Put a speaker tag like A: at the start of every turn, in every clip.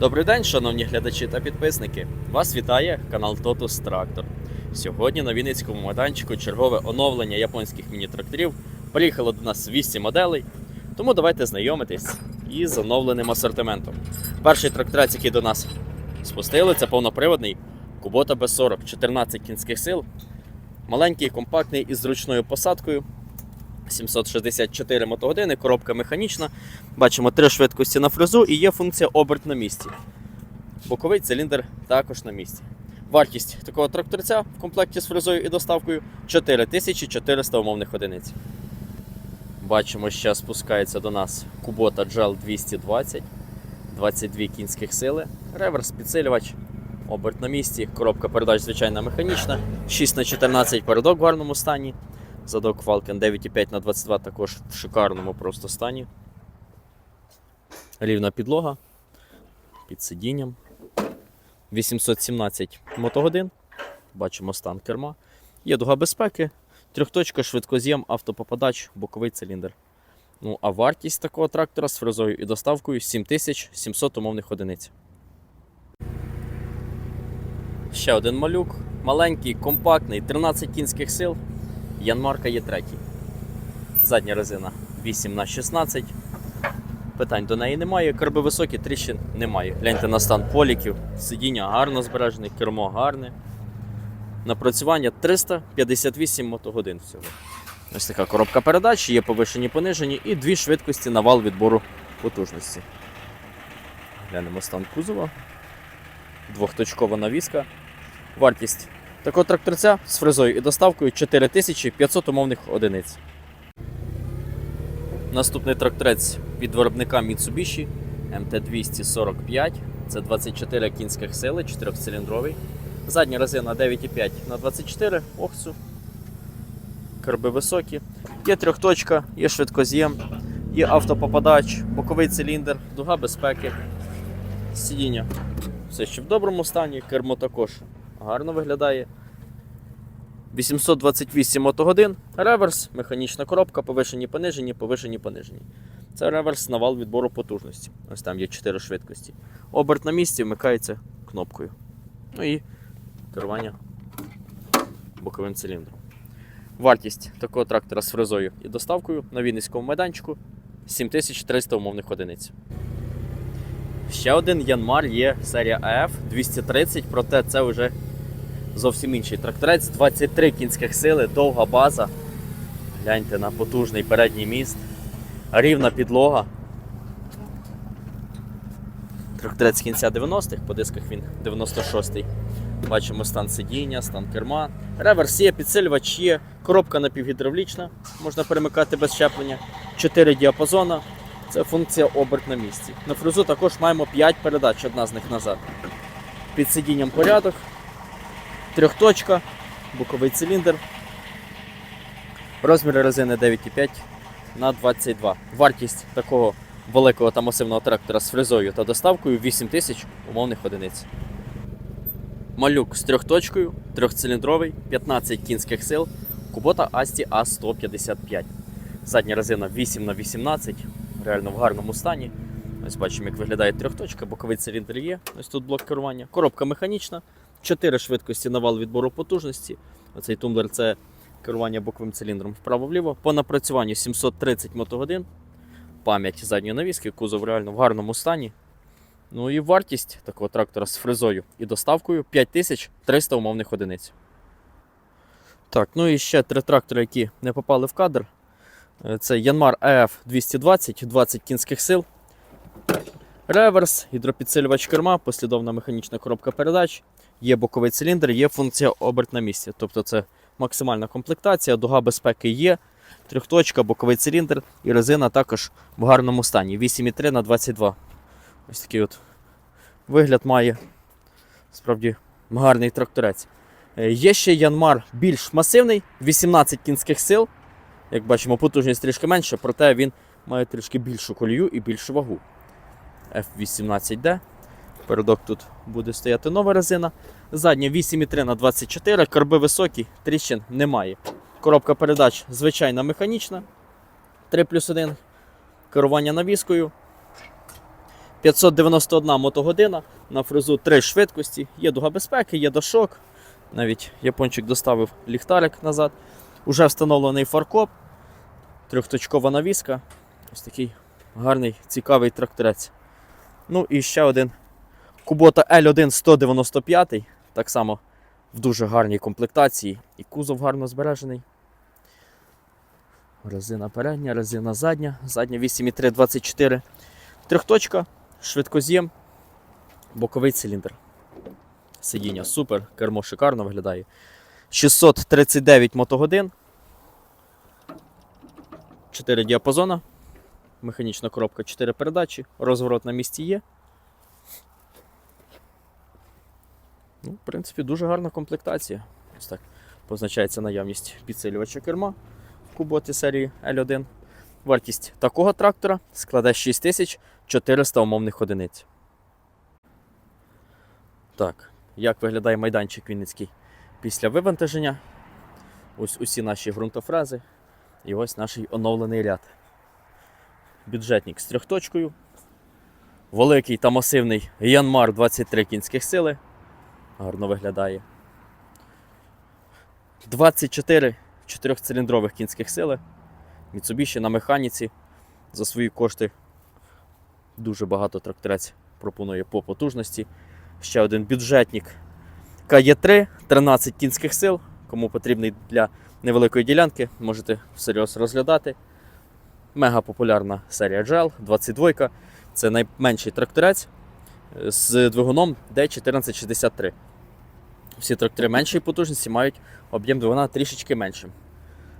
A: Добрий день, шановні глядачі та підписники. Вас вітає канал Totus Tractor. Сьогодні на Вінницькому майданчику чергове оновлення японських міні-тракторів. Приїхало до нас 8 моделей, тому давайте знайомитись із оновленим асортиментом. Перший тракторець, який до нас спустили, це повноприводний Kubota B40, 14 кінських сил. Маленький, компактний із зручною посадкою. 764 мотогодини, коробка механічна. Бачимо три швидкості на фрезу і є функція оберт на місці. Боковий циліндр також на місці. Вартість такого тракторця в комплекті з фрезою і доставкою 4400 умовних одиниць. Бачимо, ще спускається до нас Kubota GEL 220, 22 кінських сили, реверс, підсилювач, оберт на місці, коробка передач звичайна механічна, 6х14 передок в гарному стані. Задок Falcon 9,5 на 22 також в шикарному просто стані. Рівна підлога під сидінням. 817 мотогодин. Бачимо стан керма. Є дуга безпеки, трьохточка, швидкоз'єм, автопопадач, боковий циліндр. Ну, а вартість такого трактора з фрезою і доставкою 7700 умовних одиниць. Ще один малюк. Маленький, компактний, 13 кінських сил. Янмарка є третій. Задня резина 8 на 16 Питань до неї немає. Карби високі, тріщин немає. Гляньте на стан поліків, сидіння гарно збережене, кермо гарне. Напрацювання 358 мотогодин всього. Ось така коробка передач, є повишені понижені і дві швидкості на вал відбору потужності. Глянемо стан кузова. Двохточкова навіска. Вартість такого тракторця з фрезою і доставкою 4500 умовних одиниць. Наступний тракторець від виробника Mitsubishi MT245. Це 24 кінських сили, 4-циліндровий. Задня резина 9,5 на 24 охцу. Карби високі. Є трьохточка, є швидкоз'єм, є автопопадач, боковий циліндр, дуга безпеки, сидіння. Все ще в доброму стані, кермо також гарно виглядає. 828 мотогодин, реверс, механічна коробка, повишені понижені, повишені понижені. Це реверс на вал відбору потужності. Ось там є 4 швидкості. Оберт на місці вмикається кнопкою. Ну і керування боковим циліндром. Вартість такого трактора з фрезою і доставкою на Вінницькому майданчику 7300 умовних одиниць. Ще один Янмар є серія AF 230, проте це вже зовсім інший тракторець, 23 кінських сили, довга база. Гляньте на потужний передній міст, рівна підлога. Тракторець з кінця 90-х, по дисках він 96-й. Бачимо стан сидіння, стан керма. Реверс є, підсилювач є, коробка напівгідравлічна, можна перемикати без щеплення, 4 діапазона. Це функція оберт на місці. На фрезу також маємо 5 передач, одна з них назад. Під сидінням порядок, трьохточка, боковий циліндр. Розмір резини 9,5 на 22. Вартість такого великого та масивного трактора з фрезою та доставкою 8 тисяч умовних одиниць. Малюк з трьохточкою, трьохциліндровий, 15 кінських сил, Kubota Asti A155. Задня резина 8 на 18 реально в гарному стані. Ось бачимо, як виглядає трьохточка, боковий циліндр є. Ось тут блок керування. Коробка механічна, 4 швидкості на вал відбору потужності. Оцей тумблер це керування боковим циліндром вправо-вліво. По напрацюванню 730 мотогодин. Пам'ять задньої навіски, кузов реально в гарному стані. Ну і вартість такого трактора з фрезою і доставкою 5300 умовних одиниць. Так, ну і ще три трактори, які не попали в кадр. Е, Це Yanmar EF 220, 20 кінських сил. Реверс, гідропідсилювач керма, послідовна механічна коробка передач, є боковий циліндр, є функція оберт на місці. Тобто це максимальна комплектація, дуга безпеки є, трьохточка, боковий циліндр і резина також в гарному стані. 8,3 на 22. Ось такий от вигляд має справді гарний тракторець. Е, Є ще Янмар більш масивний, 18 кінських сил. Як бачимо, потужність трішки менша, проте він має трішки більшу колію і більшу вагу. F18D. Передок тут буде стояти нова резина. Задня 8,3 на 24, карби високі, тріщин немає. Коробка передач звичайна механічна. 3 плюс 1. Керування навіскою. 591 мотогодина на фрезу 3 швидкості. Є дуга безпеки, є дошок. Навіть япончик доставив ліхтарик назад. Уже встановлений фаркоп, трьохточкова навіска. Ось такий гарний, цікавий тракторець. Ну і ще один Кубота L1 195, так само в дуже гарній комплектації. І кузов гарно збережений. Резина передня, резина задня, задня 8,3 24. Трьохточка, швидкоз'єм, боковий циліндр. Сидіння супер, кермо шикарно виглядає. 639 мотогодин. 4 діапазона. Механічна коробка, 4 передачі. Розворот на місці є. Ну, в принципі, дуже гарна комплектація. Ось так позначається наявність підсилювача керма в куботі серії L1. Вартість такого трактора складе 6400 умовних одиниць. Так, як виглядає майданчик Вінницький після вивантаження? Ось усі наші ґрунтофрези і ось наш оновлений ряд. Бюджетник з трьохточкою. Великий та масивний Янмар 23 кінських сили. Гарно виглядає. 24 чотирьохциліндрових кінських сили. Mitsubishi на механіці за свої кошти дуже багато тракторець пропонує по потужності. Ще один бюджетник КЕ3, 13 кінських сил. Кому потрібний для невеликої ділянки, можете всерйоз розглядати. Мега популярна серія GL 22. Це найменший тракторець е, з двигуном D1463. Всі трактори меншої потужності мають об'єм двигуна трішечки меншим.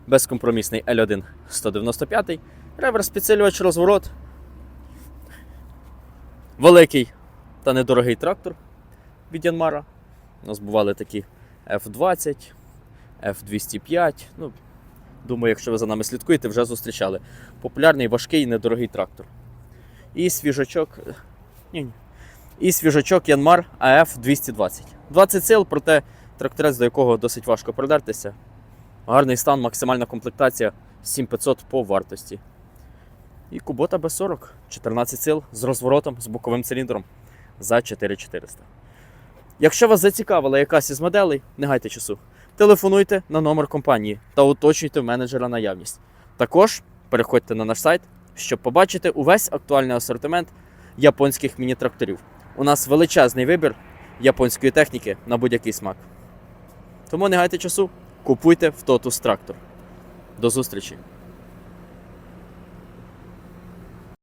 A: Безкомпромісний L1 195, реверс підсилювач розворот. Великий та недорогий трактор від Янмара. У нас бували такі F20, F205. Ну, думаю, якщо ви за нами слідкуєте, вже зустрічали. Популярний, важкий, недорогий трактор. І свіжачок. Ні, ні. І свіжачок Янмар АФ 220. 20 сил, проте тракторець, до якого досить важко продертися. Гарний стан, максимальна комплектація 7500 по вартості. І Кубота Б40, 14 сил з розворотом, з боковим циліндром за 4400. Якщо вас зацікавила якась із моделей, не гайте часу. Телефонуйте на номер компанії та уточнюйте в менеджера наявність. Також переходьте на наш сайт, щоб побачити увесь актуальний асортимент японських міні-тракторів. У нас величезний вибір японської техніки на будь-який смак. Тому не гайте часу, купуйте в Totus трактор. До зустрічі!